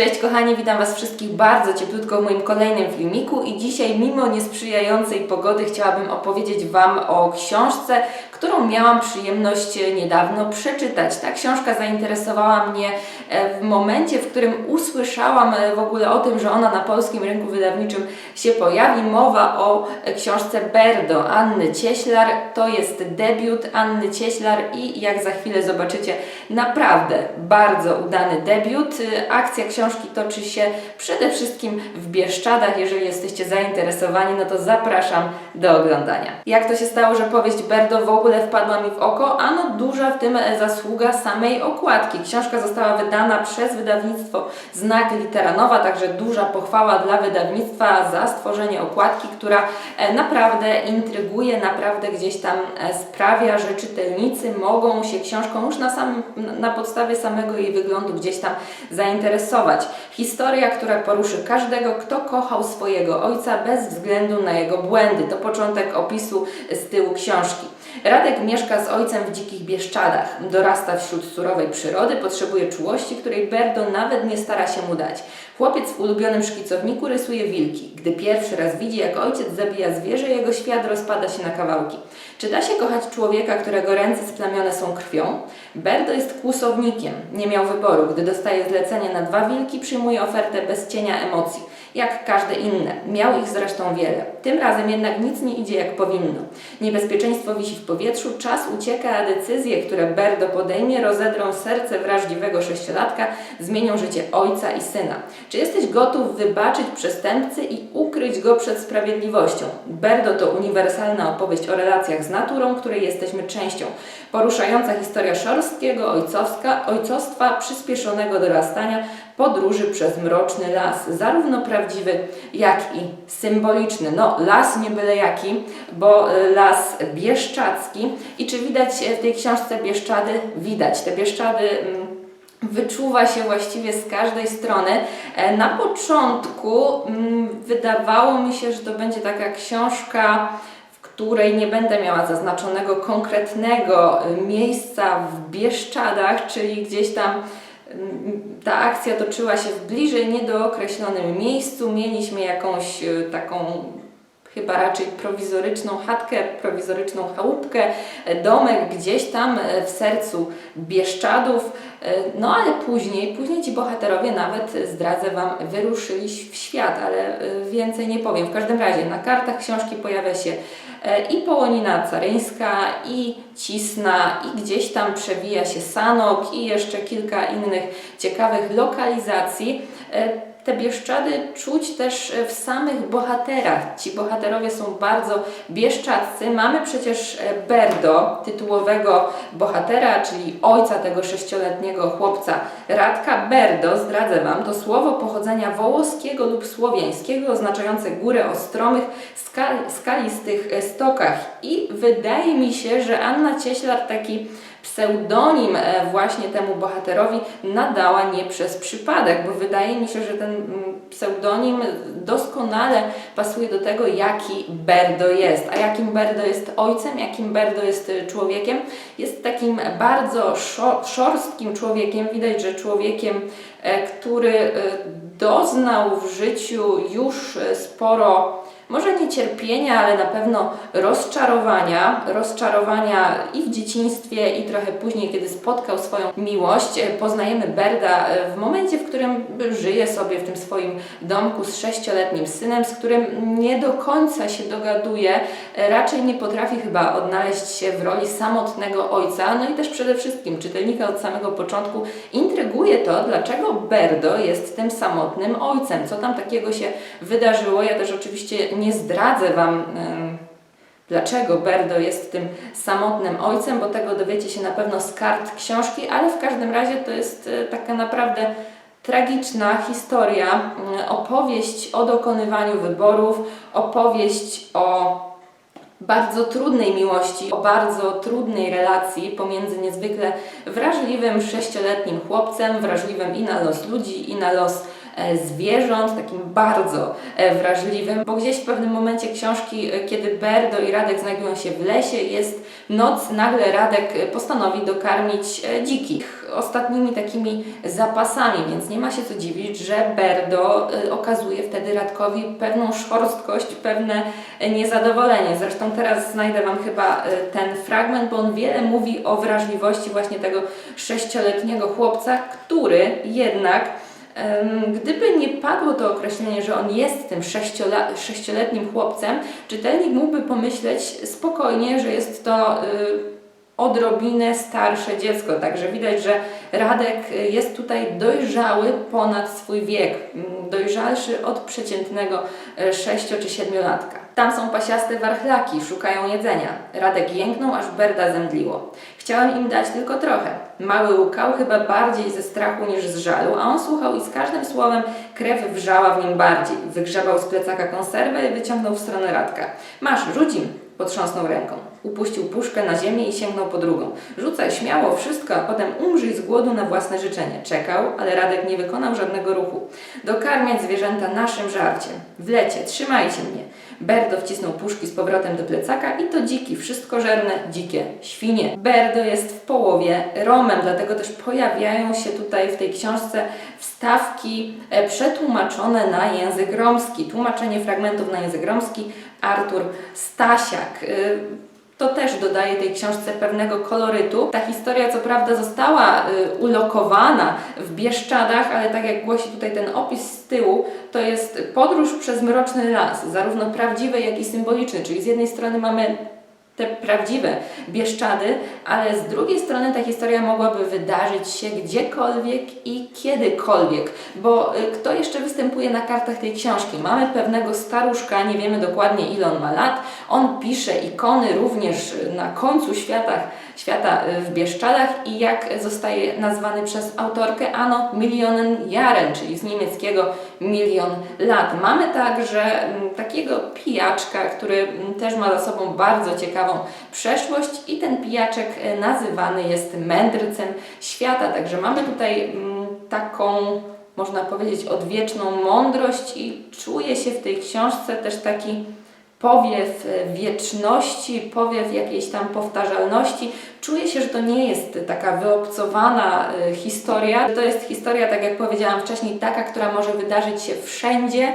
Cześć kochani, witam Was wszystkich bardzo cieplutko w moim kolejnym filmiku i dzisiaj mimo niesprzyjającej pogody chciałabym opowiedzieć Wam o książce, którą miałam przyjemność niedawno przeczytać. Ta książka zainteresowała mnie e, w momencie, w którym usłyszałam e, w ogóle o tym, że ona na polskim rynku wydawniczym się pojawi. Mowa o książce Berdo Anny Cieślar. To jest debiut Anny Cieślar i jak za chwilę zobaczycie, naprawdę bardzo udany debiut. E, Akcja książki toczy się przede wszystkim w Bieszczadach. Jeżeli jesteście zainteresowani, no to zapraszam do oglądania. Jak to się stało, że powieść Berdo w ogóle wpadła mi w oko? Ano duża w tym zasługa samej okładki. Książka została wydana przez wydawnictwo Znak Literanowa, także duża pochwała dla wydawnictwa za stworzenie okładki, która e, naprawdę intryguje, naprawdę gdzieś tam e, sprawia, że czytelnicy mogą się książką już na, samym, na podstawie samego jej wyglądu gdzieś tam zainteresować. Historia, która poruszy każdego, kto kochał swojego ojca bez względu na jego błędy. To początek opisu z tyłu książki. Radek mieszka z ojcem w dzikich Bieszczadach. Dorasta wśród surowej przyrody, potrzebuje czułości, której Berdo nawet nie stara się mu dać. Chłopiec w ulubionym szkicowniku rysuje wilki. Gdy pierwszy raz widzi, jak ojciec zabija zwierzę, jego świat rozpada się na kawałki. Czy da się kochać człowieka, którego ręce splamione są krwią? Berdo jest kłusownikiem. Nie miał wyboru. Gdy dostaje zlecenie na dwa wilki, przyjmuje ofertę bez cienia emocji. Jak każde inne. Miał ich zresztą wiele. Tym razem jednak nic nie idzie jak powinno. Niebezpieczeństwo wisi w powietrzu, czas ucieka, a decyzje, które Berdo podejmie, rozedrą serce wrażliwego sześciolatka, zmienią życie ojca i syna. Czy jesteś gotów wybaczyć przestępcy i ukryć go przed sprawiedliwością? Berdo to uniwersalna opowieść o relacjach z naturą, której jesteśmy częścią. Poruszająca historia szorstkiego ojcowska, ojcostwa, przyspieszonego dorastania, podróży przez mroczny las, zarówno prawdziwy, jak i symboliczny. No, las nie byle jaki, bo y, las bieszczacki. I czy widać e, w tej książce Bieszczady? Widać. Te Bieszczady mm, wyczuwa się właściwie z każdej strony. E, Na początku mm, wydawało mi się, że to będzie taka książka, w której nie będę miała zaznaczonego konkretnego miejsca w Bieszczadach, czyli gdzieś tam ta akcja toczyła się w bliżej niedookreślonym miejscu. Mieliśmy jakąś y, taką chyba raczej prowizoryczną chatkę, prowizoryczną chałupkę, e, domek gdzieś tam e, w sercu Bieszczadów. E, No ale później, później ci bohaterowie nawet, e, zdradzę Wam, wyruszyli w świat, ale e, więcej nie powiem. W każdym razie na kartach książki pojawia się e, i Połonina Caryńska, i Cisna, i gdzieś tam przewija się Sanok, i jeszcze kilka innych ciekawych lokalizacji. E, te Bieszczady czuć też w samych bohaterach. Ci bohaterowie są bardzo bieszczaccy. Mamy przecież e, Berdo, tytułowego bohatera, czyli ojca tego sześcioletniego chłopca Radka. Berdo, zdradzę Wam, to słowo pochodzenia wołoskiego lub słowiańskiego, oznaczające górę o stromych, skal, skalistych e, stokach. I wydaje mi się, że Anna Cieślar taki pseudonim e, właśnie temu bohaterowi nadała nie przez przypadek, bo wydaje mi się, że ten mm, pseudonim doskonale pasuje do tego, jaki Berdo jest. A jakim Berdo jest ojcem, jakim Berdo jest e, człowiekiem? Jest takim bardzo szo- szorstkim człowiekiem. Widać, że człowiekiem, e, który doznał w życiu już sporo może nie cierpienia, ale na pewno rozczarowania, rozczarowania i w dzieciństwie, i trochę później, kiedy spotkał swoją miłość. E, Poznajemy Berda e, w momencie, w którym żyje sobie w tym swoim domku z sześcioletnim synem, z którym nie do końca się dogaduje, e, raczej nie potrafi chyba odnaleźć się w roli samotnego ojca, no i też przede wszystkim czytelnika od samego początku intryguje to, dlaczego Berdo jest tym samotnym ojcem, co tam takiego się wydarzyło. Ja też oczywiście nie zdradzę Wam, dlaczego Berdo jest tym samotnym ojcem, bo tego dowiecie się na pewno z kart książki, ale w każdym razie to jest e, taka naprawdę tragiczna historia, mm, opowieść o dokonywaniu wyborów, opowieść o bardzo trudnej miłości, o bardzo trudnej relacji pomiędzy niezwykle wrażliwym sześcioletnim chłopcem, wrażliwym i na los ludzi, i na los e, zwierząt, takim bardzo e, wrażliwym, bo gdzieś w pewnym momencie książki, e, kiedy Berdo i Radek znajdują się w lesie, jest noc, nagle Radek e, postanowi dokarmić e, dzikich. ostatnimi takimi zapasami, więc nie ma się co dziwić, że Berdo okazuje wtedy Radkowi pewną szorstkość, pewne niezadowolenie. Zresztą teraz znajdę Wam chyba ten fragment, bo on wiele mówi o wrażliwości właśnie tego sześcioletniego chłopca, który jednak Gdyby nie padło to określenie, że on jest tym sześcioletnim chłopcem, czytelnik mógłby pomyśleć spokojnie, że jest to y, odrobinę starsze dziecko. Także widać, że Radek jest tutaj dojrzały ponad swój wiek, mm, dojrzalszy od przeciętnego y, sześcio czy siedmiolatka. Tam są pasiaste warchlaki, szukają jedzenia. Radek jęknął, aż Berda zemdliło. Chciałem im dać tylko trochę. Mały łukał chyba bardziej ze strachu niż z żalu, a on słuchał i z każdym słowem krew wrzała w nim bardziej. Wygrzebał z plecaka konserwę i wyciągnął w stronę Radka. Masz, rzuć im! Potrząsnął ręką. Upuścił puszkę na ziemię i sięgnął po drugą. Rzucaj śmiało wszystko, a potem umrzyj z głodu na własne życzenie. Czekał, ale Radek nie wykonał żadnego ruchu. Dokarmiać zwierzęta naszym żarciem. W lecie, trzymajcie mnie. Berdo wcisnął puszki z powrotem do plecaka i to dziki, wszystkożerne, dzikie świnie. Berdo jest w połowie Romem, dlatego też pojawiają się tutaj w tej książce wstawki e, przetłumaczone na język romski. Tłumaczenie fragmentów na język romski Artur Stasiak. To też dodaje tej książce pewnego kolorytu. Ta historia, co prawda, została y, ulokowana w Bieszczadach, ale tak jak głosi tutaj ten opis z tyłu, to jest podróż przez mroczny las, zarówno prawdziwy, jak i symboliczny. Czyli z jednej strony mamy te prawdziwe Bieszczady, ale z drugiej strony ta historia mogłaby wydarzyć się gdziekolwiek i kiedykolwiek, bo y, kto jeszcze występuje na kartach tej książki? Mamy pewnego staruszka, nie wiemy dokładnie ile on ma lat, on pisze ikony również na końcu świata, świata y, w Bieszczadach i jak zostaje nazwany przez autorkę Ano Millionen Jaren, czyli z niemieckiego milion lat. Mamy także mm, takiego pijaczka, który mm, też ma za sobą bardzo ciekawą przeszłość i ten pijaczek e, nazywany jest mędrcem świata. Także mamy tutaj mm, taką, można powiedzieć, odwieczną mądrość i czuje się w tej książce też taki powiew wieczności, powiew jakiejś tam powtarzalności. Czuję się, że to nie jest taka wyobcowana e, historia. To jest historia, tak jak powiedziałam wcześniej, taka, która może wydarzyć się wszędzie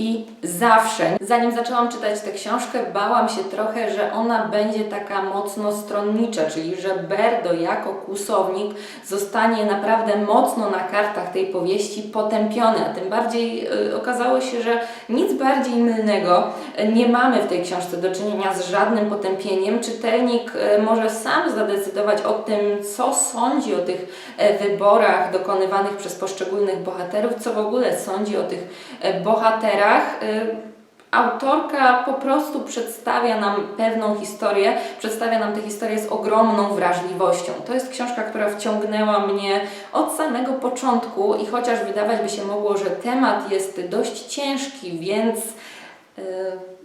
i zawsze. Zanim zaczęłam czytać tę książkę, bałam się trochę, że ona będzie taka mocno stronnicza, czyli że Berdo jako kłusownik zostanie naprawdę mocno na kartach tej powieści potępiony, a tym bardziej y, okazało się, że nic bardziej mylnego y, nie mamy w tej książce do czynienia z żadnym potępieniem. Czytelnik y, może sam zadecydować o tym, co sądzi o tych e, wyborach dokonywanych przez poszczególnych bohaterów, co w ogóle sądzi o tych e, bohaterach. Y, Autorka po prostu przedstawia nam pewną historię, przedstawia nam tę historię z ogromną wrażliwością. To jest książka, która wciągnęła mnie od samego początku i chociaż wydawać by się mogło, że temat jest dość ciężki, więc y,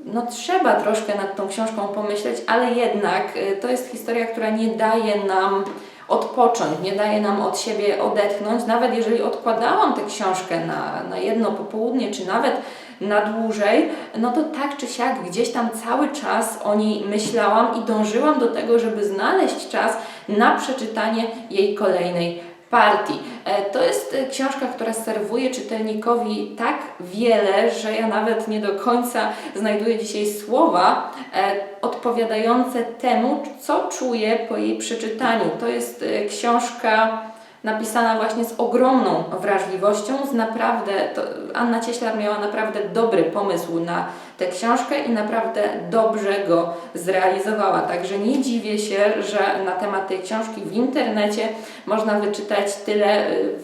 no trzeba troszkę nad tą książką pomyśleć, ale jednak y, to jest historia, która nie daje nam odpocząć, nie daje nam od siebie odetchnąć. Nawet jeżeli odkładałam tę książkę na, na jedno popołudnie, czy nawet na dłużej, no to tak czy siak gdzieś tam cały czas o niej myślałam i dążyłam do tego, żeby znaleźć czas na przeczytanie jej kolejnej partii. E, To jest e, książka, która serwuje czytelnikowi tak wiele, że ja nawet nie do końca znajduję dzisiaj słowa e, odpowiadające temu, co czuję po jej przeczytaniu. To jest książka napisana właśnie z ogromną wrażliwością, z naprawdę, Anna Cieślar miała naprawdę dobry pomysł na tę książkę i naprawdę dobrze go zrealizowała. Także nie dziwię się, że na temat tej książki w internecie można wyczytać tyle y,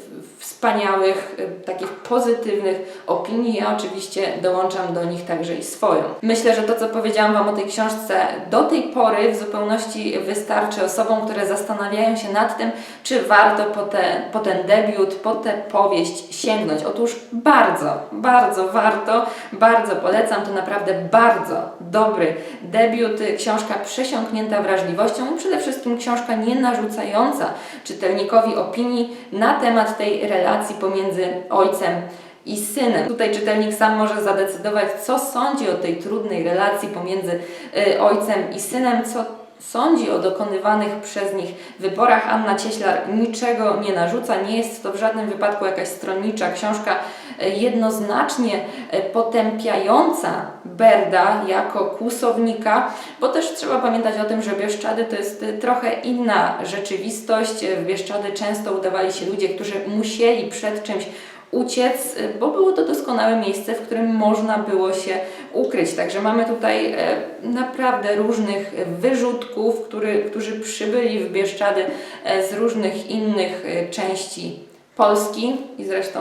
wspaniałych, y, takich pozytywnych opinii. Ja oczywiście dołączam do nich także i swoją. Myślę, że to, co powiedziałam Wam o tej książce do tej pory w zupełności wystarczy osobom, które zastanawiają się nad tym, czy warto po, te, po ten debiut, po tę powieść sięgnąć. Otóż bardzo, bardzo warto, bardzo polecam. To naprawdę bardzo dobry debiut, książka przesiąknięta wrażliwością przede wszystkim książka nie narzucająca czytelnikowi opinii na temat tej relacji pomiędzy ojcem i synem. Tutaj czytelnik sam może zadecydować, co sądzi o tej trudnej relacji pomiędzy y, ojcem i synem, co sądzi o dokonywanych przez nich wyborach. Anna Cieślar niczego nie narzuca, nie jest to w żadnym wypadku jakaś stronnicza książka e, jednoznacznie e, potępiająca Berda jako kłusownika, bo też trzeba pamiętać o tym, że Bieszczady to jest e, trochę inna rzeczywistość. W Bieszczady często udawali się ludzie, którzy musieli przed czymś uciec, bo było to doskonałe miejsce, w którym można było się ukryć. Także mamy tutaj e, naprawdę różnych wyrzutków, który, którzy przybyli w Bieszczady e, z różnych innych e, części Polski i zresztą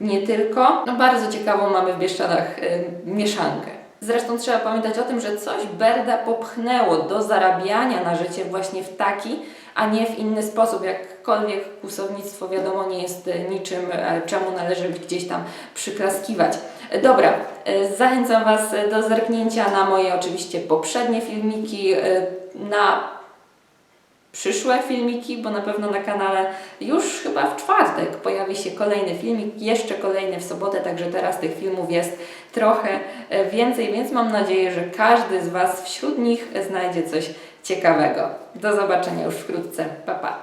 nie tylko. No bardzo ciekawą mamy w Bieszczadach mieszankę. Zresztą trzeba pamiętać o tym, że coś Berda popchnęło do zarabiania na życie właśnie w taki, a nie w inny sposób. Jakkolwiek kłusownictwo wiadomo nie jest niczym, czemu należy gdzieś tam przyklaskiwać. Dobra, e, zachęcam Was do zerknięcia na moje oczywiście poprzednie filmiki, e, na przyszłe filmiki, bo na pewno na kanale już chyba w czwartek pojawi się kolejny filmik, jeszcze kolejny w sobotę, także teraz tych filmów jest trochę e, więcej, więc mam nadzieję, że każdy z Was wśród nich znajdzie coś ciekawego. Do zobaczenia już wkrótce. Pa, pa.